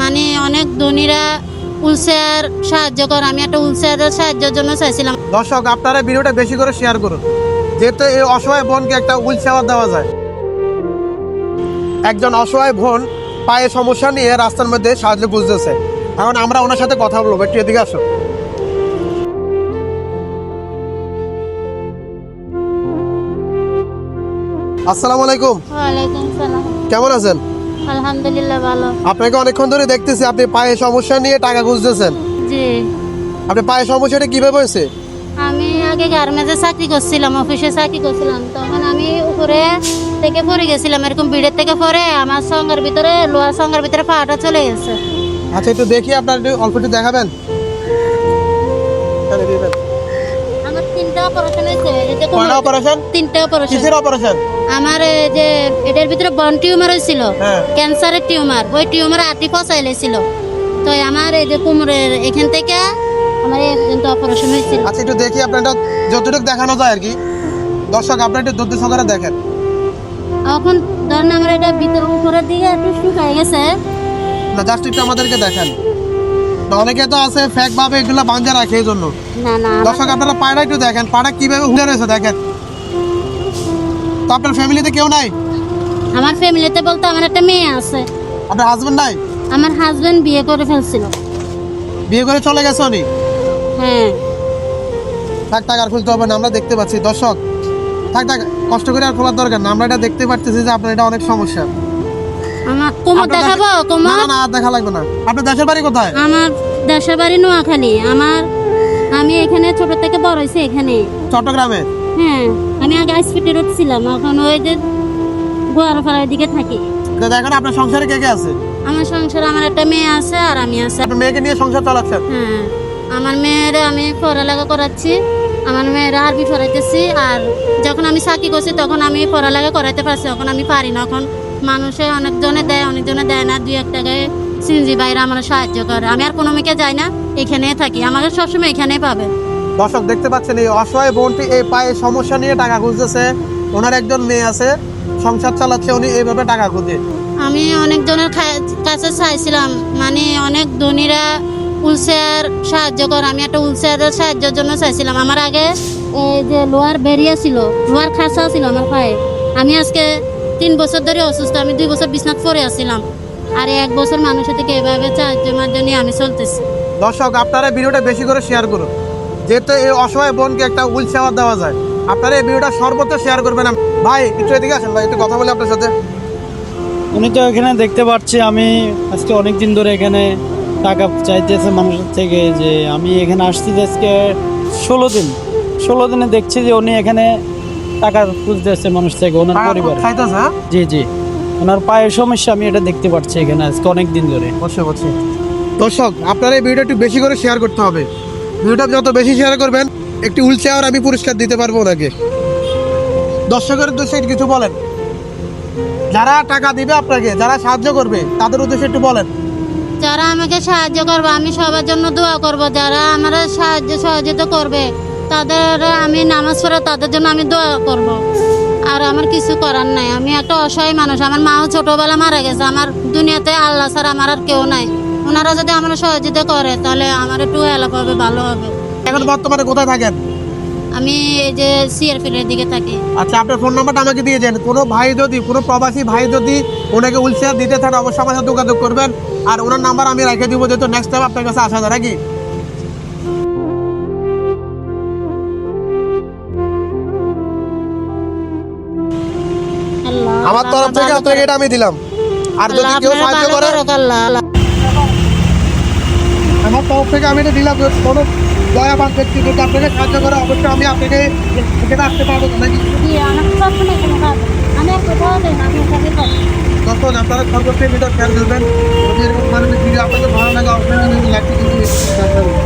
মানে অনেক ধনীরা উলসেয়ার সাহায্য করে। আমি একটা উলসেয়ারের সাহায্যের জন্য চাইছিলাম। দর্শক আপনারা ভিডিওটা বেশি করে শেয়ার করুন। যেহেতু এই অসহায় বোনকে একটা সেবা দেওয়া যায়। একজন অসহায় বোন পায়ে সমস্যা নিয়ে রাস্তার মধ্যে সাহায্য খুঁজতেছে। এখন আমরা ওনার সাথে কথা বলব। একটু এদিকে আসো আসসালামু আলাইকুম। ওয়ালাইকুম সালাম। কেমন আছেন? আলহামদুলিল্লাহ ভালো। আপনাকে অনেকক্ষণ ধরে দেখতেছি আপনি পায়ে সমস্যা নিয়ে টাকা খুঁজতেছেন। জি। আপনি পায়ে সমস্যাটা কীভাবে হয়েছে? আমি আগে গার্মেন্টসে চাকরি করছিলাম অফিসে চাকরি করছিলাম। তখন আমি উপরে থেকে পড়ে গেছিলাম এরকম ভিড়ের থেকে পরে আমার সঙ্গের ভিতরে লোহার সঙ্গের ভিতরে পাটা চলে গেছে। আচ্ছা একটু দেখি আপনার অল্প একটু দেখাবেন? অপারেশন হয়েছে কয়টা অপারেশন তিনটা অপারেশন কিসের অপারেশন আমার যে এটার ভিতরে বন টিউমার হয়েছিল হ্যাঁ। ক্যান্সারের টিউমার ওই টিউমার আটি পচাই লেছিল। তো আমার এই যে কোমরের এখান থেকে আমার এই পর্যন্ত অপারেশন হয়েছিল। আচ্ছা একটু দেখি আপনার যতটুকু দেখানো যায় আর কি। দর্শক আপনার একটু দুধ সহকারে দেখেন। এখন ধরেন আমার এটা ভিতর উপরের দিকে একটু শুকাই গেছে। না জাস্ট একটু আমাদেরকে দেখেন। অনেকে তো আছে ফ্যাক ভাবে এগুলো বাঞ্জা রাখে এই জন্য। দর্শক আপনারা পায়রা একটু দেখেন পাড়া কীভাবে হুলে রয়েছে দেখেন। তো আপনার ফ্যামিলিতে কেউ নাই? আমার ফ্যামিলিতে বলতে আমার একটা মেয়ে আছে। আপনার হাজবেন্ড নাই? আমার হাজবেন্ড বিয়ে করে ফেলছিল। বিয়ে করে চলে গেছে উনি? হ্যাঁ। থাক থাক আর খুলতে হবে না আমরা দেখতে পাচ্ছি। দর্শক থাক থাক কষ্ট করে আর খোলার দরকার না আমরা এটা দেখতে পারতেছি যে আপনার এটা অনেক সমস্যা। আমার কোমর দেখাবো কোমর না না দেখা লাগবে না। আপনার দেশের বাড়ি কোথায়? আমার দেশের বাড়ি নোয়াখালী। আমার আমি এখানে ছোট থেকে বড় হয়েছি এখানে। চট্টগ্রামে? হ্যাঁ আমি আগে আইসপিটে ছিলাম এখন ওই যে গোয়ারপাড়ার দিকে থাকি। দেখেন আপনার সংসারে কে কে আছে? আমার সংসারে আমার একটা মেয়ে আছে আর আমি আছে। আপনার মেয়েকে নিয়ে সংসার চালাচ্ছেন? হ্যাঁ আমার মেয়েরা আমি পড়ালেখা করাচ্ছি আমার মেয়েরা আরবি পড়াইতেছি আর যখন আমি চাকরি করছি তখন আমি পড়ালেখা করাইতে পারছি এখন আমি পারি না এখন মানুষে অনেকজনে দেয় অনেকজনে দেয় না। দুই এক টাকায় সিনজি বাইরে আমার সাহায্য করে। আমি আর কোনো মেয়েকে যাই না এখানেই থাকি। আমাকে সবসময় এখানেই পাবে। দর্শক দেখতে পাচ্ছেন এই অসহায় বোনটি এই পায়ে সমস্যা নিয়ে টাকা খুঁজতেছে। ওনার একজন মেয়ে আছে সংসার চালাচ্ছে উনি এইভাবে টাকা খুঁজে। আমি অনেকজনের কাছে চাইছিলাম মানে অনেক ধনীরা উলসেয়ার সাহায্য করে। আমি একটা উলসেয়ারের সাহায্যের জন্য চাইছিলাম। আমার আগে এই যে লোহার বেরিয়ে ছিল লোহার খাসা ছিল আমার পায়ে। আমি আজকে তিন বছর ধরে অসুস্থ আমি দুই বছর বিছনাথ পরে আসছিলাম আর এই এক বছর মানুষের থেকে এভাবে সাহায্য মার্য নিয়ে আমি চলতেছি। দর্শক আপনারা ভিডিওটা বেশি করে শেয়ার করুন। যেহেতু এই অসহায় বোনকে একটা সেবা দেওয়া যায় আপনারা এই ভিডিওটা সর্বত্র শেয়ার করবেন ভাই একটু এদিকে আসেন ভাই একটু কথা বলি আপনার সাথে। উনি তো এখানে দেখতে পাচ্ছি আমি আজকে অনেক দিন ধরে এখানে টাকা চাইতেছে মানুষের থেকে যে আমি এখানে আসছি যে আজকে ষোলো দিন। ষোলো দিনে দেখছি যে উনি এখানে টাকা খুঁজতেছে মানুষ থেকে ওনার পরিবার। হ্যাঁ? জি জি। ওনার পায়ের সমস্যা আমি এটা দেখতে পাচ্ছি এখানে আজকে অনেক দিন ধরে। বসে বসে দর্শক আপনারা এই ভিডিওটা একটু বেশি করে শেয়ার করতে হবে। ভিডিওটা যত বেশি শেয়ার করবেন একটি উইল চেয়ার আমি পুরস্কার দিতে পারব ওনাকে। দর্শকের উদ্দেশ্যে কিছু বলেন। যারা টাকা দিবে আপনাকে যারা সাহায্য করবে তাদের উদ্দেশ্যে একটু বলেন। যারা আমাকে সাহায্য করবে আমি সবার জন্য দোয়া করব। যারা আমার সাহায্য সহযোগিতা করবে তাদের আমি নামাজ পড়ে তাদের জন্য আমি দোয়া করব। আর আমার কিছু করার নাই। আমি একটা অসহায় মানুষ। আমার মাও ছোটবেলা মারা গেছে। আমার দুনিয়াতে আল্লাহ ছাড়া আমার আর কেউ নাই। ওনারা যদি আমার সহযোগিতা করে তাহলে আমার একটু হেল্প হবে ভালো হবে। এখন বর্তমানে কোথায় থাকেন? আমি এই যে সিআরপির দিকে থাকি। আচ্ছা আপনার ফোন নাম্বারটা আমাকে দিয়ে দেন। কোনো ভাই যদি কোনো প্রবাসী ভাই যদি ওনাকে উইল চেয়ার দিতে থাকেন অবশ্যই আমার সাথে যোগাযোগ করবেন। আর ওনার নাম্বার আমি রেখে দিব যেহেতু নেক্সট টাইম আপনার কাছে আসা যায় নাকি? আমার তরফ থেকে আপনাকে এটা আমি দিলাম। আর যদি কেউ সাহায্য করে আমার তরফ থেকে আমি এটা দিলাম কোনো দয়াবান ব্যক্তি যদি আপনাকে সাহায্য করে অবশ্যই আমি আপনাকে এখানে আসতে পারব নাকি দোয়া তখন আপনারা সর্বত্র ভিডিও শেয়ার করবেন যদি এরকম ধরনের ভিডিও আপনাদের ভালো লাগে অবশ্যই লাইক কিন্তু